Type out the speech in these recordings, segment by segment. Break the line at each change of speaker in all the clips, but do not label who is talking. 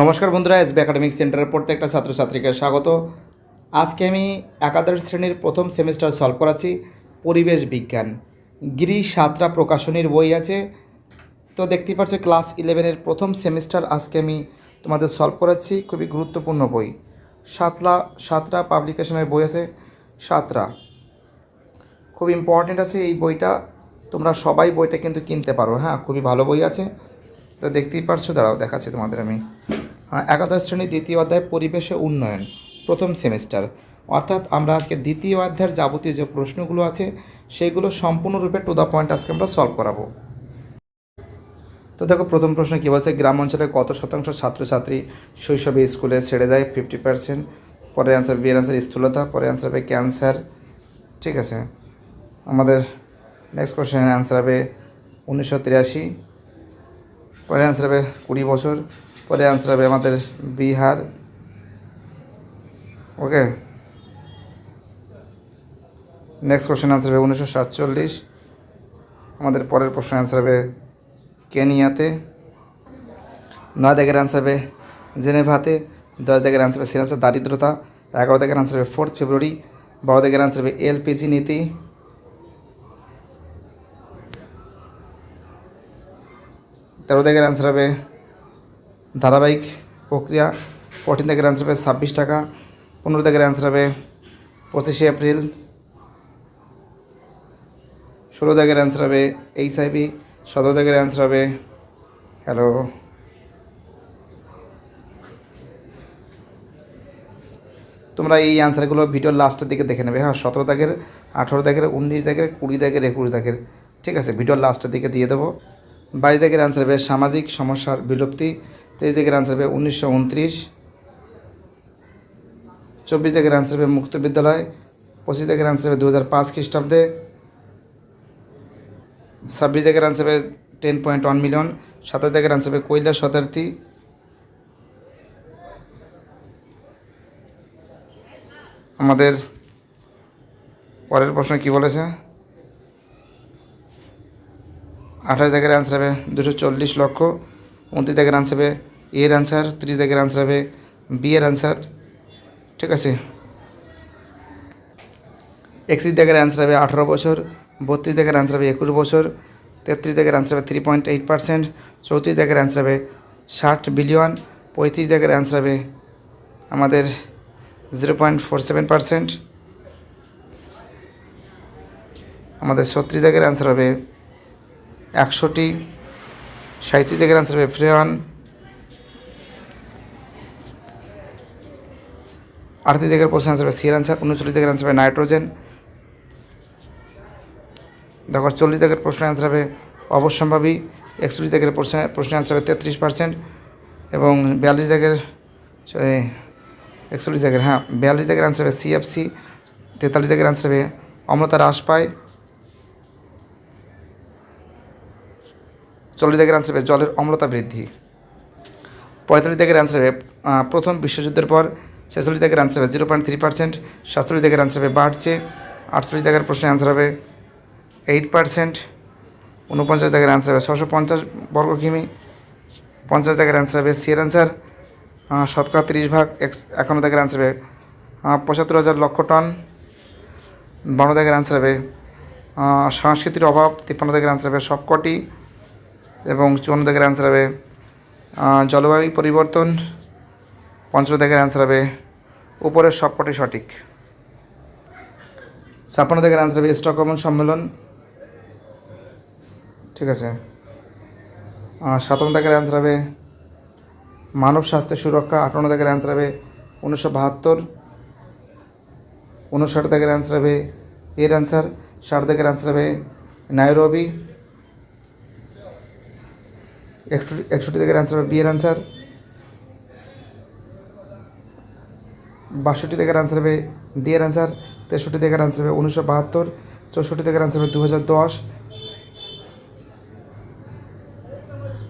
নমস্কার বন্ধুরা SB academic সেন্টারের প্রত্যেকটা ছাত্রছাত্রীকে স্বাগত। আজকে আমি একাদশ শ্রেণির প্রথম সেমিস্টার সলভ করাচ্ছি পরিবেশ বিজ্ঞান। গিরি সাতরা প্রকাশনীর বই আছে। তো দেখতেই পাচ্ছ ক্লাস ইলেভেনের প্রথম সেমিস্টার আজকে আমি তোমাদের সলভ করাচ্ছি খুবই গুরুত্বপূর্ণ বই। সাতলা, সাতরা পাবলিকেশনের বই আছে, সাতরা। খুব ইম্পর্টেন্ট আছে এই বইটা। তোমরা সবাই বইটা কিন্তু কিনতে পারো। হ্যাঁ খুবই ভালো বই আছে। তো দেখতেই পারছ দাঁড়াও দেখাচ্ছি তোমাদের আমি। একাদশ শ্রেণি দ্বিতীয় অধ্যায় পরিবেশে উন্নয়ন, প্রথম সেমিস্টার। অর্থাৎ আমরা আজকে দ্বিতীয় অধ্যায়ের যাবতীয় যে প্রশ্নগুলো আছে সেইগুলো সম্পূর্ণরূপে টু দ্য পয়েন্ট আজকে আমরা সলভ করাবো। তো দেখো, প্রথম প্রশ্ন কী বলছে? গ্রাম অঞ্চলে কত শতাংশ ছাত্রছাত্রী শৈশবে স্কুলে ছেড়ে দেয়? ফিফটি পার্সেন্ট পরের অ্যান্সার বি অ্যান্সার স্থূলতা পরের অ্যান্সার হবে ক্যান্সার ঠিক আছে? আমাদের নেক্সট কোশ্চেন অ্যান্সার হবে উনিশশো তিরাশি। পরে অ্যান্সার হবে কুড়ি বছর। পরে অ্যান্সার হবে আমাদের Bihar. Okay next question answer হবে উনিশশো সাতচল্লিশ। আমাদের পরের প্রশ্ন অ্যান্সার হবে কেনিয়াতে। নয় দাগের অ্যান্সার হবে জেনেভাতে। দশ দাগের অ্যান্সার হবে সিরাজের দারিদ্রতা। এগারো দাগের অ্যান্সার হবে ফোর্থ ফেব্রুয়ারি বারো দাগের অ্যান্সার হবে এলপিজি নীতি। তেরো দাগের অ্যান্সার হবে ধারাবাহিক প্রক্রিয়া ফোরটিন দাগের অ্যান্সার হবে ছাব্বিশ টাকা, পনেরো দাগের অ্যান্সার হবে পঁচিশে এপ্রিল, ষোলো দাগের অ্যান্সার হবে এইচ আইভি সতেরো দাগের অ্যান্সার হবে হ্যালো তোমরা এই অ্যান্সারগুলো ভিডিওর লাস্টের দিকে দেখে নেবে হ্যাঁ সতেরো দাগের আঠেরো দাগের উনিশ দাগের কুড়ি দাগের একুশ দাগের ঠিক আছে ভিডিওর লাস্টের দিকে দিয়ে দেবো। বাইশ দাগের অ্যান্সার হবে সামাজিক সমস্যার বিলুপ্তি তেইশ দাগের অ্যান্সার হবে উনিশশো উনত্রিশ। চব্বিশ দাগের অ্যান্সার হবে মুক্ত বিদ্যালয়। পঁচিশ দাগের অ্যান্সার হবে দু হাজার পাঁচ খ্রিস্টাব্দে। ছাব্বিশ দাগের অ্যান্সার হবে টেন পয়েন্ট ওয়ান মিলিয়ন সাতাশ দাগের অ্যান্সার হবে কৈলা শতার্থী আমাদের পরের প্রশ্ন কি বলেছে? আঠাশ দাগের অ্যান্সার হবে দুশো চল্লিশ লক্ষ, উনত্রিশ দাগের অ্যান্সার হবে এর অ্যান্সার তিরিশ দাগের অ্যান্সার হবে বি এর অ্যান্সার ঠিক আছে? একত্রিশ দাগের অ্যান্সার হবে আঠারো বছর, বত্রিশ দাগের অ্যান্সার হবে একুশ বছর, তেত্রিশ দাগের অ্যান্সার হবে থ্রি পয়েন্ট এইট পার্সেন্ট চৌত্রিশ দাগের অ্যান্সার হবে ষাট বিলিয়ন পঁয়ত্রিশ দাগের অ্যান্সার হবে আমাদের zero point four seven percent আমাদের ছত্রিশ দাগের অ্যান্সার হবে একশোটি সাঁত্রিশ দাগের অ্যান্সার হবে ফ্রেওয়ান আটত্রিশ দাগের প্রশ্ন অ্যান্সার হবে সিয়ার অ্যান্সার উনচল্লিশ দাগের অ্যান্সার হবে নাইট্রোজেন দেখো, চল্লিশ দাগের প্রশ্ন আনসার হবে অবশ্যম্ভাবী, একচল্লিশ দাগের প্রশ্ন প্রশ্ন আনসার হবে তেত্রিশ পার্সেন্ট এবং বিয়াল্লিশ দাগের একচল্লিশ দাগের হ্যাঁ বিয়াল্লিশ দাগের অ্যান্সার হবে সিএফসি তেতাল্লিশ দাগের অ্যান্সার হবে অম্লতা হ্রাস পায়। চল্লিশ দাগের অ্যান্সার হবে জলের অম্লতা বৃদ্ধি। পঁয়তাল্লিশ দাগের অ্যান্সার হবে প্রথম বিশ্বযুদ্ধের পর ছেচল্লিশ দাগের অ্যান্সার হবে জিরো পয়েন্ট থ্রি পার্সেন্ট সাতচল্লিশ দাগের অ্যান্সার হবে বাড়ছে, আটচল্লিশ দাগের প্রশ্নের অ্যান্সার হবে এইট পার্সেন্ট উনপঞ্চাশ দাগের অ্যান্সার হবে ছশো পঞ্চাশ বর্গ কিমি পঞ্চাশ দাগের অ্যান্সার হবে সিয়ের আনসার শতকরা তিরিশ ভাগ একান্ন দাগের অ্যান্সার হবে পঁচাত্তর হাজার লক্ষ টন, বান্ন দাগের অ্যান্সার হবে সংস্কৃতির অভাব, তিপ্পান্ন দাগের অ্যান্সার হবে সবকটি, এবং চুয়ান্ন দাগের অ্যান্সার হবে জলবায়ু পরিবর্তন পঞ্চান্ন দাগের অ্যান্সার হবে উপরের সবকটি সঠিক। ছাপ্পান্ন দাগের অ্যান্সার হবে স্টকহোম সম্মেলন। ঠিক আছে। সাতান্ন দাগের অ্যান্সার হবে মানব স্বাস্থ্যের সুরক্ষা। আটান্ন দাগের অ্যান্সার হবে উনিশশো বাহাত্তর। উনষাট দাগের অ্যান্সার হবে এর অ্যান্সার ষাট দাগের অ্যান্সার হবে নাইরবি। একষট্টি দাগের অ্যান্সার হবে বি অ্যান্সার বাষট্টি দাগের অ্যান্সার হবে ডি এর অ্যান্সার তেষট্টি দাগের অ্যান্সার হবে উনিশশো বাহাত্তর চৌষট্টি দাগের অ্যান্সার হবে দু হাজার দশ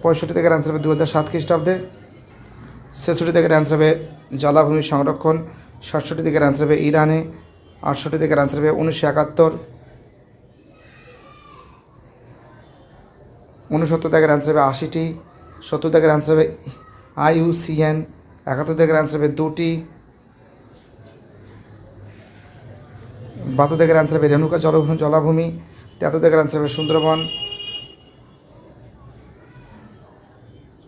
পঁয়ষট্টি দাগের অ্যান্সার হবে দু হাজার সাত খ্রিস্টাব্দে ছেষট্টি দাগের অ্যান্সার হবে জলাভূমি সংরক্ষণ সাতষট্টি দাগের অ্যান্সার হবে ইরানে আটষট্টি দাগের অ্যান্সার হবে উনিশশো একাত্তর উনসত্তর দাগের অ্যান্সার হবে আশিটি সত্তর দাগের অ্যান্সার হবে আই ইউ সি এন একাত্তর থেকে অ্যান্সার হবে দুটি বাহাত্তর থেকে অ্যান্সার হবে রেণুকা জলভূমি, জলাভূমি তেহাত্তর থেকে অ্যান্সার হবে সুন্দরবন।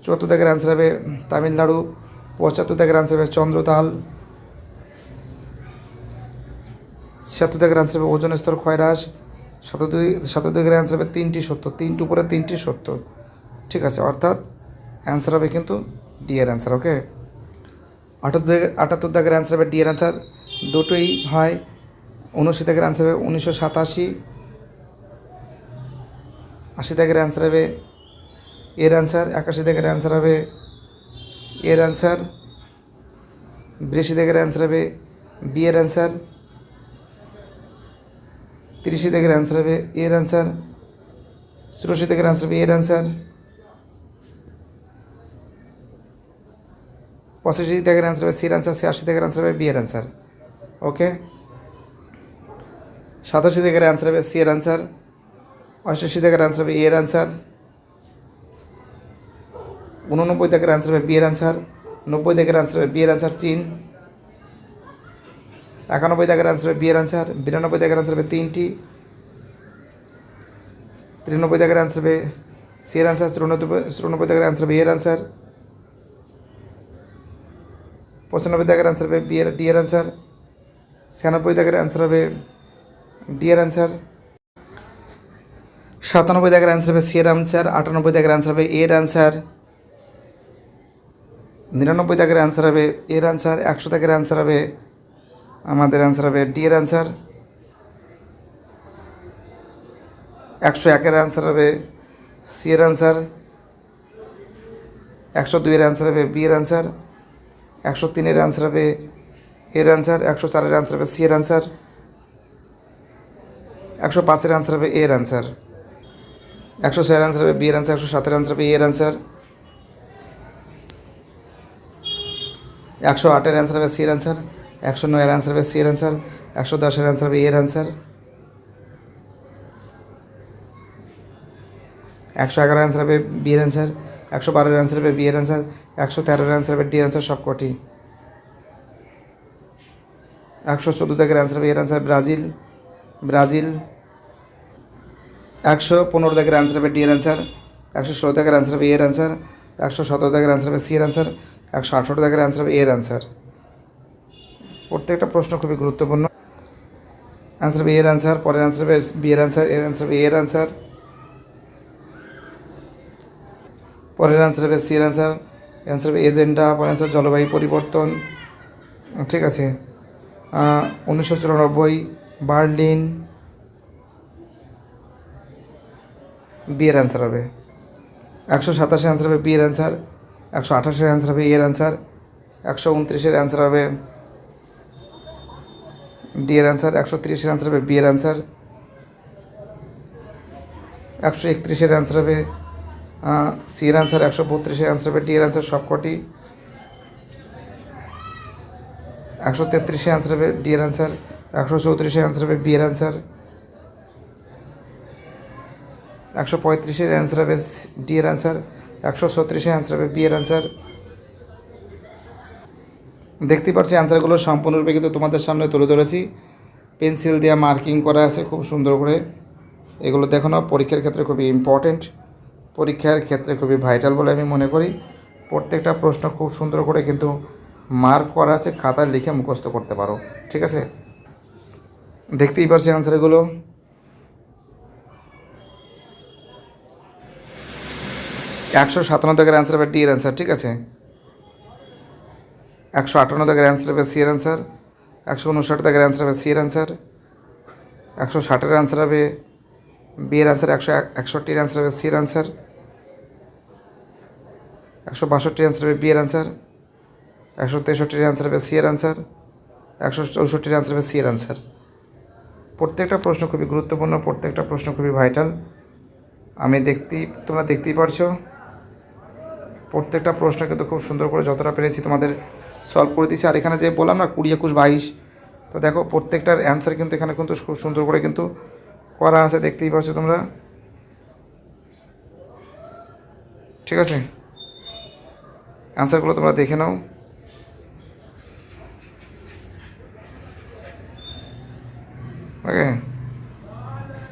চুয়াত্তর থেকে অ্যান্সার হবে তামিলনাড়ু পঁচাত্তর থেকে অ্যান্সার হবে চন্দ্রতাল। থেকে অ্যান্সার হবে ওজন স্তর ক্ষয়হ্রাস সাতাত্তর সাতাত্তর অ্যান্সার হবে তিনটি সত্য, তিনটি উপরে তিনটি সত্য। ঠিক আছে, অর্থাৎ অ্যান্সার হবে কিন্তু ডি এর অ্যান্সার ওকে আটাত্তর আটাত্তর দাগের অ্যান্সার হবে ডি এর অ্যান্সার দুটোই হয় উনআশি দাগের অ্যান্সার হবে উনিশশো সাতাশি। আশি দাগের অ্যান্সার হবে এর অ্যান্সার একাশি দাগের অ্যান্সার হবে এর অ্যান্সার বিরাশি দাগের অ্যান্সার হবে বি এর অ্যান্সার তিরিশি দাগের অ্যান্সার হবে এর অ্যান্সার চুরাশি দাগের অ্যান্সার হবে এর অ্যান্সার পঁচাশি দাগের অ্যান্সার হবে সির অ্যান্সার ছিয়াশি দাগের অ্যান্সার হবে বি এর অ্যান্সার ওকে সাতাশি দাগের অ্যান্সার হবে সি এর অ্যান্সার অষ্টাশি দাগের অ্যান্সার হবে এর অ্যান্সার উননব্বই দাগের অ্যান্সার হবে বি এর অ্যান্সার নব্বই দাগের অ্যান্সার হবে বি এর অ্যান্সার চীন একানব্বই দাগের অ্যান্সার হবে বি এর অ্যান্সার বিরানব্বই দাগের অ্যান্সার হবে তিনটি তিরানব্বই দাগের অ্যান্সার হবে সি এর অ্যান্সার চুরানব্বই চুরানব্বই দাগের অ্যান্সার হবে এর অ্যান্সার পঁচানব্বই দাগের অ্যান্সার হবে বি এর ডি এর অ্যান্সার ছিয়ানব্বই দাগের অ্যান্সার হবে ডি এর অ্যান্সার সাতানব্বই দাগের অ্যান্সার হবে সি এর অ্যান্সার আটানব্বই দাগের অ্যান্সার হবে এর অ্যান্সার নিরানব্বই দাগের অ্যান্সার হবে এর অ্যান্সার একশো দাগের অ্যান্সার হবে, আমাদের অ্যান্সার হবে ডি এর অ্যান্সার একশো একের অ্যান্সার হবে সি এর অ্যান্সার একশো দুইয়ের অ্যান্সার হবে বি এর অ্যান্সার একশো তিনের অ্যান্সার হবে এর অ্যান্সার একশো চারের অ্যান্সার হবে সি এর অ্যান্সার একশো পাঁচের অ্যান্সার হবে এর অ্যান্সার একশো ছয়ের অ্যান্সার হবে বি এর অ্যান্সার একশো সাতের অ্যান্সার হবে এর অ্যান্সার একশো আটের অ্যান্সার হবে সি এর অ্যান্সার একশো নয়ের অ্যান্সার হবে সি এর অ্যান্সার একশো দশের অ্যান্সার হবে এর অ্যান্সার একশো এগারো অ্যান্সার হবে বি এর অ্যান্সার একশো বারোর অ্যান্সার হবে বি এর অ্যান্সার একশো তেরোর অ্যান্সার হবে ডি অ্যান্সার সব কটি একশো চোদ্দ দাগের অ্যান্সার হবে এর অ্যান্সার ব্রাজিল ব্রাজিল, একশো পনেরো দাগের অ্যান্সার হবে ডি এর অ্যান্সার একশো ষোলো দাগের অ্যান্সার হবে এর অ্যান্সার একশো সতেরো দাগের অ্যান্সার হবে সি এর অ্যান্সার একশো আঠারো দাগের অ্যান্সার হবে এর অ্যান্সার প্রত্যেকটা প্রশ্ন খুবই গুরুত্বপূর্ণ। অ্যান্সার হবে এর অ্যান্সার পরের অ্যান্সার হবে বি এর অ্যান্সার এর অ্যান্সার হবে এর অ্যান্সার পরের অ্যান্সার হবে সি এর অ্যান্সার অ্যান্সার হবে এজেন্ডা, পরের অ্যান্সার জলবায়ু পরিবর্তন। ঠিক আছে। উনিশশো চুরানব্বই বার্লিন বি এর অ্যান্সার হবে। একশো সাতাশি অ্যান্সার হবে বি এর অ্যান্সার একশো আঠাশের অ্যান্সার হবে এর অ্যান্সার একশো উনত্রিশের অ্যান্সার হবে ডি এর অ্যান্সার একশো তিরিশের অ্যান্সার হবে বি এর অ্যান্সার একশো একত্রিশের অ্যান্সার হবে সি এর অ্যান্সার একশো বত্রিশের অ্যান্সার হবে ডি এর অ্যান্সার সবকটি একশো তেত্রিশে অ্যান্সার হবে ডি এর অ্যান্সার একশো চৌত্রিশে অ্যান্সার হবে বি এর অ্যান্সার একশো পঁয়ত্রিশের অ্যান্সার হবে ডি এর অ্যান্সার একশো ছত্রিশে অ্যান্সার হবে বি এর অ্যান্সার দেখতে পাচ্ছি অ্যান্সারগুলো সম্পূর্ণরূপে কিন্তু তোমাদের সামনে তুলে ধরেছি। পেন্সিল দিয়ে মার্কিং করা আছে খুব সুন্দর করে। এগুলো দেখানো পরীক্ষার ক্ষেত্রে খুবই ইম্পর্টেন্ট পরীক্ষার ক্ষেত্রে খুবই ভাইটাল বলে আমি মনে করি। প্রত্যেকটা প্রশ্ন খুব সুন্দর করে কিন্তু মার্ক করা আছে, খাতায় লিখে মুখস্থ করতে পারো, ঠিক আছে? দেখতেই পারছি আনসারগুলো। একশো সাতান্ন দাগের অ্যান্সার হবে ডি এর অ্যান্সার ঠিক আছে? একশো আটান্ন দাগের অ্যান্সার হবে সি এর অ্যান্সার একশো উনষাট দাগের অ্যান্সার হবে সি এর অ্যান্সার একশো ষাটের অ্যান্সার হবে বি এর অ্যান্সার একশো একষট্টির অ্যান্সার হবে সি এর অ্যান্সার একশো বাষট্টির অ্যান্সার হবে বি এর অ্যান্সার একশো তেষট্টির অ্যান্সার হবে সি এর অ্যান্সার একশো চৌষট্টির অ্যান্সার হবে সি এর অ্যান্সার প্রত্যেকটা প্রশ্ন খুবই গুরুত্বপূর্ণ, প্রত্যেকটা প্রশ্ন খুবই ভাইটাল আমি দেখতেই, তোমরা দেখতেই পারছ। প্রত্যেকটা প্রশ্ন কিন্তু খুব সুন্দর করে যতটা পেরেছি তোমাদের সলভ করে দিয়েছি। আর এখানে যে বললাম না, কুড়ি, একুশ, বাইশ, তো দেখো প্রত্যেকটার অ্যান্সার কিন্তু এখানে কিন্তু খুব সুন্দর করে কিন্তু করা আছে, দেখতেই পাচ্ছ তোমরা। ঠিক আছে? অ্যান্সারগুলো তোমরা দেখে নাও। ওকে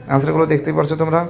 আনসারগুলো দেখতেই পারছ তোমরা?